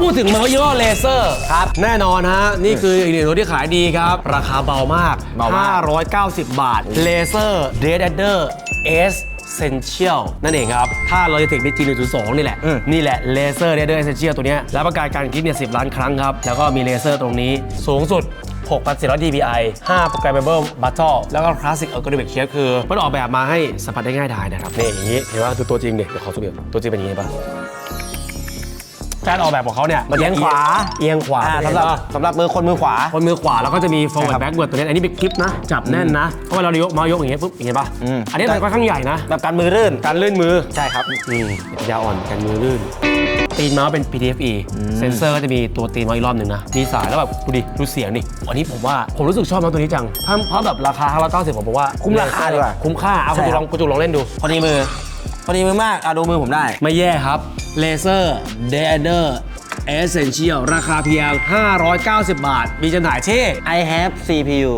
พูดถึงเมาส์ยี่ห้อเลเซอร์ครับ แน่นอนฮะ นี่คืออีกหนึ่งตัวที่ขายดีครับ ราคาเบามาก เบามาก 590 บาทเลเซอร์เดดเดอร์เอสเซนเชียลนั่นเองครับ ถ้าเราจะถึงใน G102 นี่แหละ นี่แหละเลเซอร์เดดเดอร์เอสเซนเชียลตัวเนี้ยแล้วประกาศการคิดเนี่ย10ล้านครั้งครับ แล้วก็มีเลเซอร์ตรงนี้สูงสุด6,400 dpi 5 programmable battle แล้วก็ classic ergonomic shape คือ มันออกแบบมาให้สัมผัสได้ง่ายดายนะครับ นี่อย่างนี้ เห็นว่าดูตัวจริงดิเดี๋ยวขอสุดเดียวตัวจริงเป็นอย่างนี้ปะ การออกแบบของเขาเนี่ยมันเอียงขวาเอียงขวาอ่าเห็สำนหรับปะสำหรับมือคนมือขวา คนมือขวาแล้วก็จะมีใช่ forward ครับ backward ตัวนี้อันนี้เป็นคลิปนะ จับแน่นนะเพราะเวลาเรายกเมาส์ยกอย่างเงี้ยปุ๊บเห็นปะอืม อันนี้มันค่อนข้างใหญ่นะแบบการมือรื่นการลื่นมือใช่ครับอืมยาอ่อนกันมือลื่น ตีนเมาส์เป็น PTFE เซนเซอร์ก็จะมีตัวตีนเมาส์อีกรอบหนึ่งนะมีสายแล้วแบบดูดิดูเสียงดิอันนี้ผมว่าผมรู้สึกชอบเมาส์ตัวนี้จังเพราะเพราะแบบราคา590ผมบอกว่าคุ้มราคาดีกว่าคุ้มค่าเอาคุณใช่จูคลรัอบงคุณจูลองเล่นดู พอดีมือ พอดีมือมากอะดูมือผมได้ ไม่แย่ครับ เลเซอร์เดเดอร์เอเซนเชียลราคาเพียง 590 บาท มีจำหน่ายที่ I have CPU